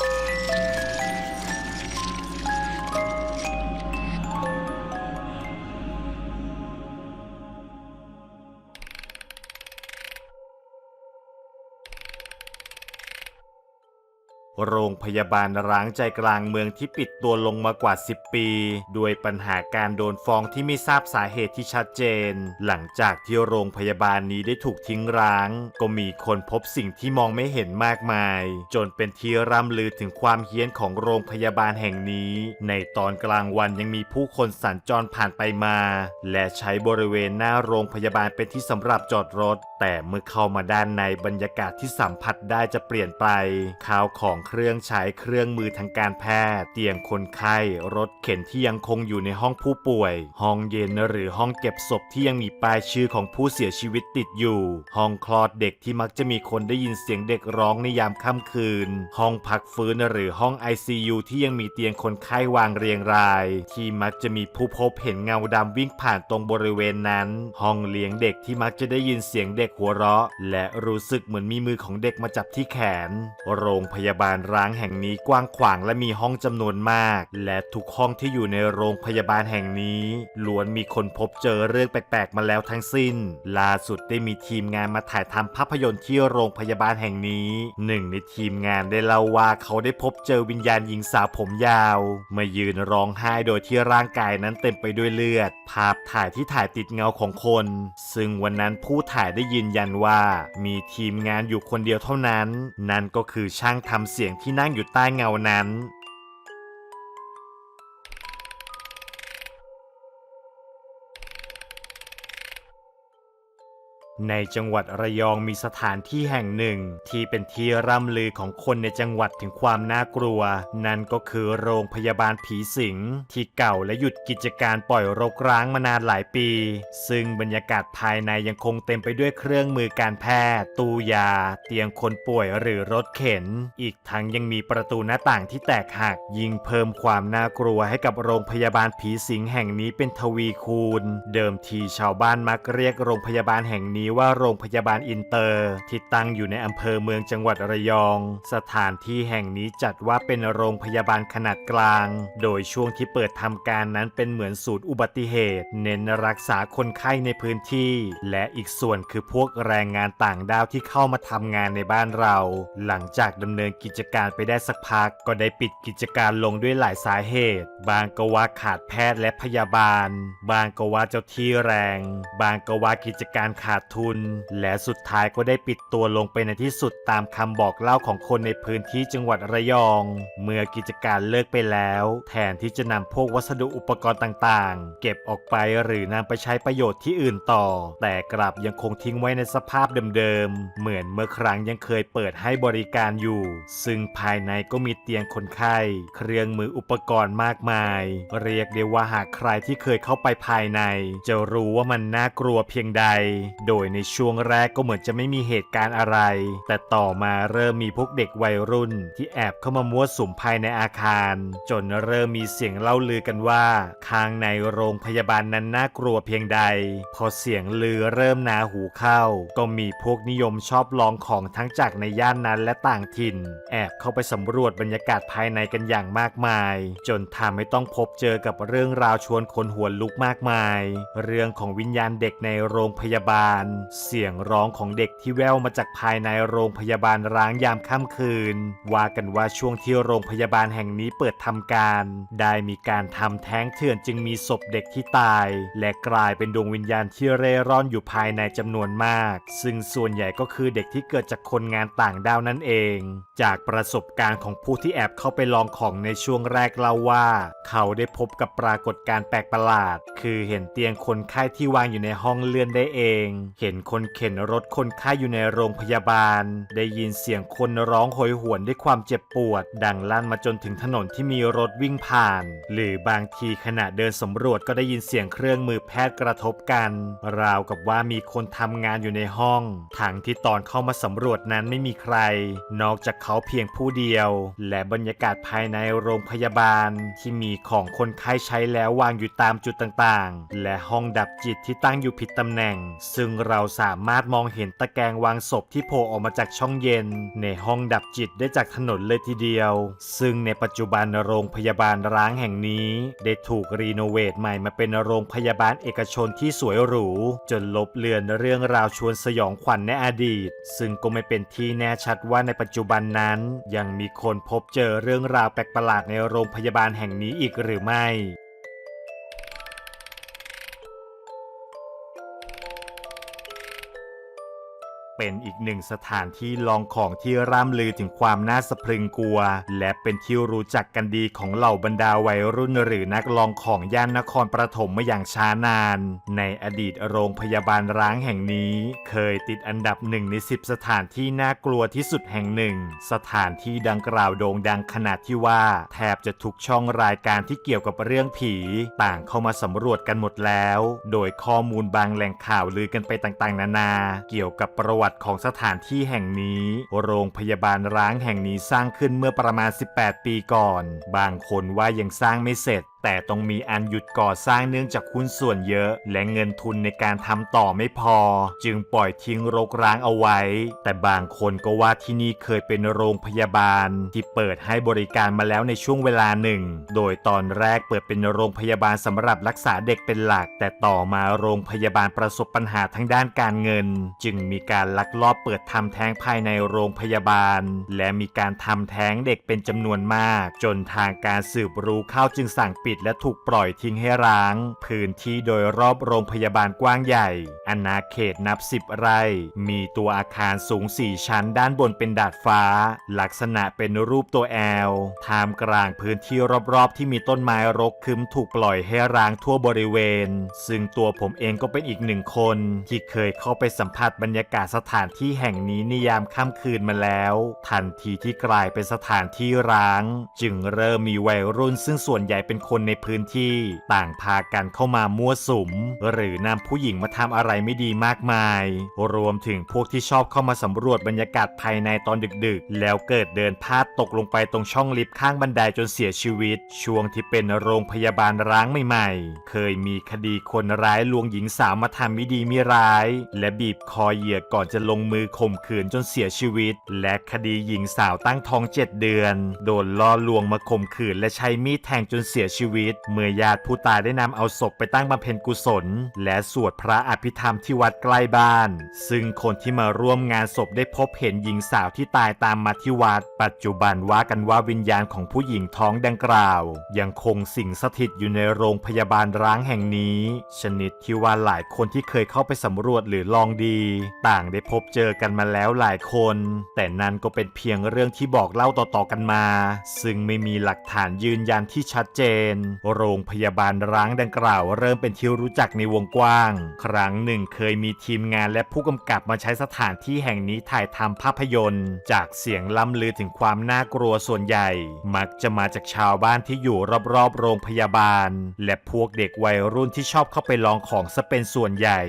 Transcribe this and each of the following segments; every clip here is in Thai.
you โรงพยาบาลร้างใจกลางเมืองที่ปิดตัวลงมากว่า 10 ปี ด้วยปัญหาการโดนฟ้องที่ไม่ทราบสาเหตุที่ชัดเจน หลังจากที่โรงพยาบาลนี้ได้ถูกทิ้งร้าง ก็มีคนพบสิ่งที่มองไม่เห็นมากมาย จนเป็นที่ร่ำลือถึงความเฮี้ยนของโรงพยาบาลแห่งนี้ ในตอนกลางวันยังมีผู้คนสัญจรผ่านไปมา และใช้บริเวณหน้าโรงพยาบาลเป็นที่สำหรับจอดรถ แต่เมื่อเข้ามาด้านในบรรยากาศที่สัมผัสได้จะเปลี่ยนไปข้าวของเครื่องใช้เครื่องมือทางการแพทย์ เตียงคนไข้ รถเข็นที่ยังคงอยู่ในห้องผู้ป่วย ห้องเย็นหรือห้องเก็บศพที่ยังมีป้ายชื่อของผู้เสียชีวิตติดอยู่ ห้องคลอดเด็กที่มักจะมีคนได้ยินเสียงเด็กร้องในยามค่ำคืน ห้องพักฟื้นหรือห้อง ICU ที่ยังมีเตียงคนไข้วางเรียงราย ที่มักจะมีผู้พบเห็นเงาดำวิ่งผ่านตรงบริเวณนั้น ห้องเลี้ยงเด็กที่มักจะได้ยินเสียงเด็กหัวเราะ และรู้สึกเหมือนมีมือของเด็กมาจับที่แขน โรงพยาบาลร้างแห่งนี้กว้างขวางและมีห้องจำนวนมาก และทุกห้องที่อยู่ในโรงพยาบาลแห่งนี้ล้วนมีคนพบเจอเรื่องแปลกๆมาแล้วทั้งสิ้น ล่าสุดได้มีทีมงานมาถ่ายทำภาพยนตร์ที่โรงพยาบาลแห่งนี้หนึ่งในทีมงานได้เล่าว่าเขาได้พบเจอวิญญาณหญิงสาวผมยาว มายืนร้องไห้โดยที่ร่างกายนั้นเต็มไปด้วยเลือด ภาพถ่ายที่ถ่ายติดเงาของคน ซึ่งวันนั้นผู้ถ่ายได้ยืนยันว่า มีทีมงานอยู่คนเดียวเท่านั้น นั่นก็คือช่างทำเสียงที่นั่งอยู่ใต้เงานั้น ในจังหวัดระยองมีสถานที่แห่งหนึ่ง ที่เป็นที่ร่ำลือของคนในจังหวัดถึงความน่ากลัว นั่นก็คือโรงพยาบาลผีสิง ที่เก่าและหยุดกิจการปล่อยรกร้างมานานหลายปี ซึ่งบรรยากาศภายในยังคงเต็มไปด้วยเครื่องมือการแพทย์ ตู้ยา เตียงคนป่วยหรือรถเข็น อีกทั้งยังมีประตูหน้าต่างที่แตกหัก ยิ่งเพิ่มความน่ากลัวให้กับโรงพยาบาลผีสิงแห่งนี้เป็นทวีคูณ เดิมทีชาวบ้านมักเรียกโรงพยาบาลแห่งนี้ว่าโรงพยาบาลอินเตอร์ ที่ตั้งอยู่ในอำเภอเมืองจังหวัดระยอง สถานที่แห่งนี้จัดว่าเป็นโรงพยาบาลขนาดกลาง โดยช่วงที่เปิดทำการนั้นเป็นเหมือนศูนย์อุบัติเหตุ เน้นรักษาคนไข้ในพื้นที่ และอีกส่วนคือพวกแรงงานต่างด้าวที่เข้ามาทำงานในบ้านเรา หลังจากดำเนินกิจการไปได้สักพัก ก็ได้ปิดกิจการลงด้วยหลายสาเหตุ บางก็ว่าขาดแพทย์และพยาบาล บางก็ว่าเจ้าที่แรง บางก็ว่ากิจการขาดทุน และสุดท้ายก็ได้ปิดตัวลงไปในที่สุดตามคำบอกเล่าของคนในพื้นที่จังหวัดระยอง เมื่อกิจการเลิกไปแล้ว แทนที่จะนำพวกวัสดุอุปกรณ์ต่างๆ เก็บออกไปหรือนำไปใช้ประโยชน์ที่อื่นต่อ แต่กลับยังคงทิ้งไว้ในสภาพเดิมๆ เหมือนเมื่อครั้งยังเคยเปิดให้บริการอยู่ ซึ่งภายในก็มีเตียงคนไข้ เครื่องมืออุปกรณ์มากมาย เรียกได้ว่าหากใครที่เคยเข้าไปภายใน จะรู้ว่ามันน่ากลัวเพียงใด โดยในช่วงแรกก็เหมือนจะไม่มีเหตุการณ์อะไร แต่ต่อมาเริ่มมีพวกเด็กวัยรุ่น ที่แอบเข้ามามั่วสุมภายในอาคาร จนเริ่มมีเสียงเล่าลือกันว่าข้างในโรงพยาบาลนั้นน่ากลัวเพียงใด พอเสียงลือเริ่มนาหูเข้า ก็มีพวกนิยมชอบลองของทั้งจากในย่านนั้นและต่างถิ่น แอบเข้าไปสำรวจบรรยากาศภายในกันอย่างมากมาย จนทำให้ต้องพบเจอกับเรื่องราวชวนคนหัวลุกมากมาย เรื่องของวิญญาณเด็กในโรงพยาบาลเสียงร้องของเด็กที่แว่วมาจากภายในโรงพยาบาลร้างยามค่ำคืน ว่ากันว่าช่วงที่โรงพยาบาลแห่งนี้เปิดทำการ ได้มีการทำแท้งเถื่อนจึงมีศพเด็กที่ตาย และกลายเป็นดวงวิญญาณที่เร่ร่อนอยู่ภายในจำนวนมาก ซึ่งส่วนใหญ่ก็คือเด็กที่เกิดจากคนงานต่างด้าวนั่นเอง จากประสบการณ์ของผู้ที่แอบเข้าไปลองของในช่วงแรกเล่าว่า เขาได้พบกับปรากฏการณ์แปลกประหลาด คือเห็นเตียงคนไข้ที่วางอยู่ในห้องเลื่อนได้เองเห็นคนเข็นรถคนไข้อยู่ในโรงพยาบาล ได้ยินเสียงคนร้องโหยหวนด้วยความเจ็บปวด ดังลั่นมาจนถึงถนนที่มีรถวิ่งผ่าน หรือบางทีขณะเดินสำรวจก็ได้ยินเสียงเครื่องมือแพทย์กระทบกัน ราวกับว่ามีคนทำงานอยู่ในห้องทั้งที่ตอนเข้ามาสำรวจนั้นไม่มีใคร นอกจากเขาเพียงผู้เดียว และบรรยากาศภายในโรงพยาบาล ที่มีของคนไข้ใช้แล้ววางอยู่ตามจุดต่างๆ และห้องดับจิตที่ตั้งอยู่ผิดตำแหน่ง ซึ่งเราสามารถมองเห็นตะแกรงวางศพที่โผล่ออกมาจากช่องเย็น ในห้องดับจิตได้จากถนนเลยทีเดียว ซึ่งในปัจจุบันโรงพยาบาลร้างแห่งนี้ ได้ถูกรีโนเวทใหม่มาเป็นโรงพยาบาลเอกชนที่สวยหรู จนลบเลือนเรื่องราวชวนสยองขวัญในอดีต ซึ่งก็ไม่เป็นที่แน่ชัดว่าในปัจจุบันนั้น ยังมีคนพบเจอเรื่องราวแปลกประหลาดในโรงพยาบาลแห่งนี้อีกหรือไม่ เป็นอีกหนึ่งสถานที่ลองของที่ร่ำลือถึงความน่าสะพรึงกลัว และเป็นที่รู้จักกันดีของเหล่าบรรดาวัยรุ่นหรือนักลองของย่านนครปฐมมาอย่างช้านาน ในอดีตโรงพยาบาลร้างแห่งนี้ เคยติดอันดับหนึ่งในสิบสถานที่น่ากลัวที่สุดแห่งหนึ่ง สถานที่ดังกล่าวโด่งดังขนาดที่ว่า แทบจะทุกช่องรายการที่เกี่ยวกับเรื่องผี ต่างเข้ามาสำรวจกันหมดแล้ว โดยข้อมูลบางแหล่งข่าวลือกันไปต่างๆ นานา เกี่ยวกับประวัติของสถานที่แห่งนี้ โรงพยาบาลร้างแห่งนี้สร้างขึ้นเมื่อประมาณ 18 ปีก่อน บางคนว่ายังสร้างไม่เสร็จ แต่ต้องมีอันหยุดก่อสร้างเนื่องจากหุ้นส่วนเยอะ และเงินทุนในการทำต่อไม่พอ จึงปล่อยทิ้งรกร้างเอาไว้ แต่บางคนก็ว่าที่นี่เคยเป็นโรงพยาบาล ที่เปิดให้บริการมาแล้วในช่วงเวลาหนึ่ง โดยตอนแรกเปิดเป็นโรงพยาบาลสำหรับรักษาเด็กเป็นหลัก แต่ต่อมาโรงพยาบาลประสบปัญหาทางด้านการเงิน จึงมีการลักลอบเปิดทำแท้งภายในโรงพยาบาล และมีการทำแท้งเด็กเป็นจำนวนมาก จนทางการสืบรู้เข้าจึงสั่งปิดและถูกปล่อยทิ้งให้ร้าง พื้นที่โดยรอบโรงพยาบาลกว้างใหญ่ อาณาเขตนับสิบไร่ มีตัวอาคารสูงสี่ชั้นด้านบนเป็นดาดฟ้า ลักษณะเป็นรูปตัวแอลท่ามกลางพื้นที่รอบๆ ที่มีต้นไม้รกคึมถูกปล่อยให้ร้างทั่วบริเวณ ซึ่งตัวผมเองก็เป็นอีกหนึ่งคน ที่เคยเข้าไปสัมผัสบรรยากาศสถานที่แห่งนี้ในยามค่ำคืนมาแล้ว ทันทีที่กลายเป็นสถานที่ร้าง จึงเริ่มมีวัยรุ่นซึ่งส่วนใหญ่เป็นคนในพื้นที่ต่างพากันเข้ามามั่วสุม หรือนำผู้หญิงมาทำอะไรไม่ดีมากมาย รวมถึงพวกที่ชอบเข้ามาสำรวจบรรยากาศภายในตอนดึกๆ แล้วเกิดเดินพลาดตกลงไปตรงช่องลิฟต์ข้างบันไดจนเสียชีวิต ช่วงที่เป็นโรงพยาบาลร้างใหม่ๆ เคยมีคดีคนร้ายลวงหญิงสาวมาทำไม่ดีไม่ร้าย และบีบคอเหยื่อก่อนจะลงมือข่มขืนจนเสียชีวิต และคดีหญิงสาวตั้งท้องเจ็ดเดือน โดนล่อลวงมาข่มขืนและใช้มีดแทงจนเสียชีวิตเมื่อญาติผู้ตายได้นำเอาศพไปตั้งบำเพ็ญกุศล และสวดพระอภิธรรมที่วัดใกล้บ้าน ซึ่งคนที่มาร่วมงานศพได้พบเห็นหญิงสาวที่ตายตามมาที่วัด ปัจจุบันว่ากันว่าวิญญาณของผู้หญิงท้องดังกล่าว ยังคงสิงสถิตอยู่ในโรงพยาบาลร้างแห่งนี้ ชนิดที่ว่าหลายคนที่เคยเข้าไปสำรวจหรือลองดี ต่างได้พบเจอกันมาแล้วหลายคน แต่นั่นก็เป็นเพียงเรื่องที่บอกเล่าต่อๆกันมา ซึ่งไม่มีหลักฐานยืนยันที่ชัดเจนโรงพยาบาลร้างดังกล่าว เริ่มเป็นที่รู้จักในวงกว้าง ครั้งหนึ่งเคยมีทีมงานและผู้กำกับมาใช้สถานที่แห่งนี้ถ่ายทำภาพยนตร์ จากเสียงล่ำลือถึงความน่ากลัวส่วนใหญ่ มักจะมาจากชาวบ้านที่อยู่รอบๆ โรงพยาบาล และพวกเด็กวัยรุ่นที่ชอบเข้าไปลองของซะเป็นส่วนใหญ่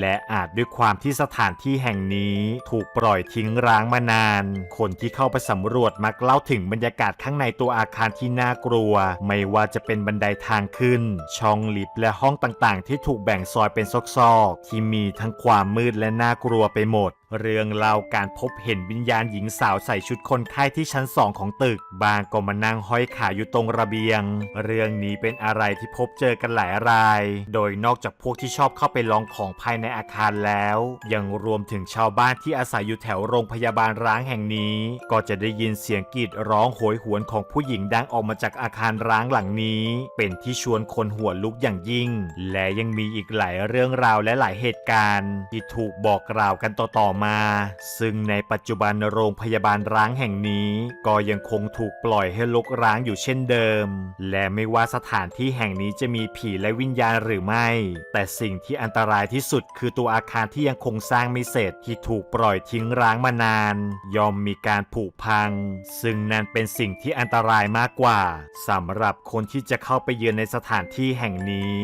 และอาจด้วยความที่สถานที่แห่งนี้ถูกปล่อยทิ้งร้างมานาน คนที่เข้าไปสำรวจมักเล่าถึงบรรยากาศข้างในตัวอาคารที่น่ากลัว ไม่ว่าจะเป็น็นบันไดทางขึ้น ช่องลิฟต์และห้องต่างๆ ที่ถูกแบ่งซอยเป็นซอกๆ ที่มีทั้งความมืดและน่ากลัวไปหมด เรื่องเล่าการพบเห็นวิญญาณหญิงสาวใส่ชุดคนไข้ที่ชั้นสองของตึก บางก็มานั่งห้อยขาอยู่ตรงระเบียง เรื่องนี้เป็นอะไรที่พบเจอกันหลายราย โดยนอกจากพวกที่ชอบเข้าไปลองของภายในอาคารแล้ว ยังรวมถึงชาวบ้านที่อาศัยอยู่แถวโรงพยาบาลร้างแห่งนี้ ก็จะได้ยินเสียงกรีดร้องโหยหวนของผู้หญิงดังออกมาจากอาคารร้างหลังนี้ เป็นที่ชวนคนหัวลุกอย่างยิ่ง และยังมีอีกหลายเรื่องราวและหลายเหตุการณ์ ที่ถูกบอกกล่าวกันต่อๆมา ซึ่งในปัจจุบันโรงพยาบาลร้างแห่งนี้ ก็ยังคงถูกปล่อยให้ลกร้างอยู่เช่นเดิม และไม่ว่าสถานที่แห่งนี้จะมีผีและวิญญาณหรือไม่ แต่สิ่งที่อันตรายที่สุดคือตัวอาคารที่ยังคงสร้างไม่เสร็จที่ถูกปล่อยทิ้งร้างมานาน ยอมมีการผุพัง ซึ่งนั่นเป็นสิ่งที่อันตรายมากกว่าสำหรับคนที่จะเข้าไปเยือนในสถานที่แห่งนี้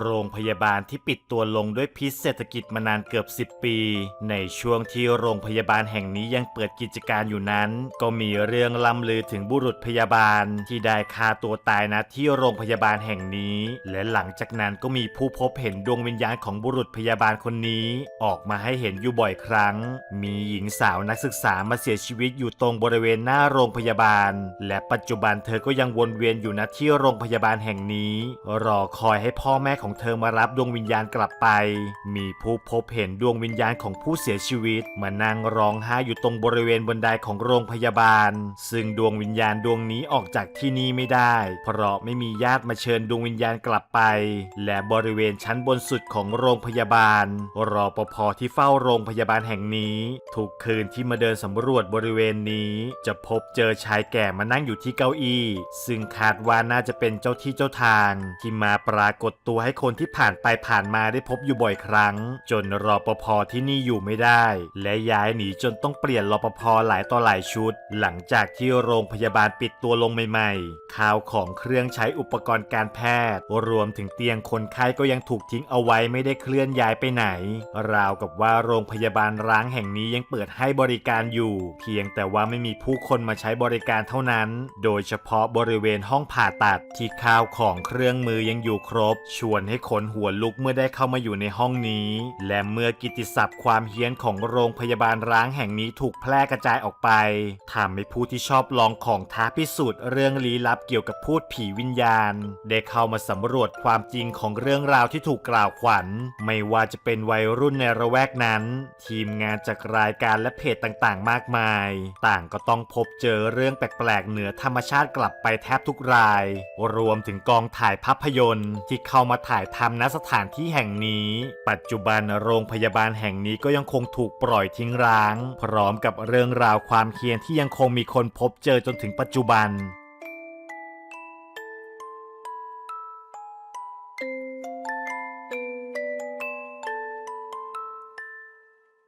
โรงพยาบาลที่ปิดตัวลงด้วยพิษเศรษฐกิจมานานเกือบ 10 ปี ในช่วงที่โรงพยาบาลแห่งนี้ยังเปิดกิจการอยู่นั้น ก็มีเรื่องล่ำลือถึงบุรุษพยาบาลที่ได้ฆ่าตัวตายนะที่โรงพยาบาลแห่งนี้ และหลังจากนั้นก็มีผู้พบเห็นดวงวิญญาณของบุรุษพยาบาลคนนี้ ออกมาให้เห็นอยู่บ่อยครั้ง มีหญิงสาวนักศึกษามาเสียชีวิตอยู่ตรงบริเวณหน้าโรงพยาบาล และปัจจุบันเธอก็ยังวนเวียนอยู่ณที่โรงพยาบาลแห่งนี้ รอคอยให้พ่อแม่ของเธอมารับดวงวิญญาณกลับไป มีผู้พบเห็นดวงวิญญาณของผู้เสียชีวิต มานั่งร้องไห้อยู่ตรงบริเวณบนไดของโรงพยาบาล ซึ่งดวงวิญญาณดวงนี้ออกจากที่นี่ไม่ได้ เพราะไม่มีญาติมาเชิญดวงวิญญาณกลับไป และบริเวณชั้นบนสุดของโรงพยาบาล รอปภที่เฝ้าโรงพยาบาลแห่งนี้ทุกคืนที่มาเดินสำรวจบริเวณนี้ จะพบเจอชายแก่มานั่งอยู่ที่เก้าอี้ ซึ่งคาดว่าน่าจะเป็นเจ้าที่เจ้าทาง ที่มาปรากฏตัวใให้คนที่ผ่านไปผ่านมาได้พบอยู่บ่อยครั้ง จนรอปภที่นี่อยู่ไม่ได้ และย้ายหนีจนต้องเปลี่ยนรอปภหลายต่อหลายชุด หลังจากที่โรงพยาบาลปิดตัวลงใหม่ ๆ ข่าวของเครื่องใช้อุปกรณ์การแพทย์ รวมถึงเตียงคนไข้ก็ยังถูกทิ้งเอาไว้ไม่ได้เคลื่อนย้ายไปไหน ราวกับว่าโรงพยาบาลร้างแห่งนี้ยังเปิดให้บริการอยู่ เพียงแต่ว่าไม่มีผู้คนมาใช้บริการเท่านั้น โดยเฉพาะบริเวณห้องผ่าตัดที่ข้าวของเครื่องมือยังอยู่ครบชวนให้ขนหัวลุกเมื่อได้เข้ามาอยู่ในห้องนี้ และเมื่อกิตติศัพท์ความเฮี้ยนของโรงพยาบาลร้างแห่งนี้ถูกแพร่กระจายออกไปทำให้ผู้ที่ชอบลองของท้าพิสูจน์เรื่องลี้ลับเกี่ยวกับพูดผีวิญญาณ ได้เข้ามาสำรวจความจริงของเรื่องราวที่ถูกกล่าวขวัญ ไม่ว่าจะเป็นวัยรุ่นในระแวกนั้น ทีมงานจากรายการและเพจต่างๆ มากมาย ต่างก็ต้องพบเจอเรื่องแปลกๆ เหนือธรรมชาติกลับไปแทบทุกราย รวมถึงกองถ่ายภาพยนตร์ที่เข้ามาถ่ายทำณสถานที่แห่งนี้ ปัจจุบันโรงพยาบาลแห่งนี้ก็ยังคงถูกปล่อยทิ้งร้าง พร้อมกับเรื่องราวความเคียนที่ยังคงมีคนพบเจอจนถึงปัจจุบัน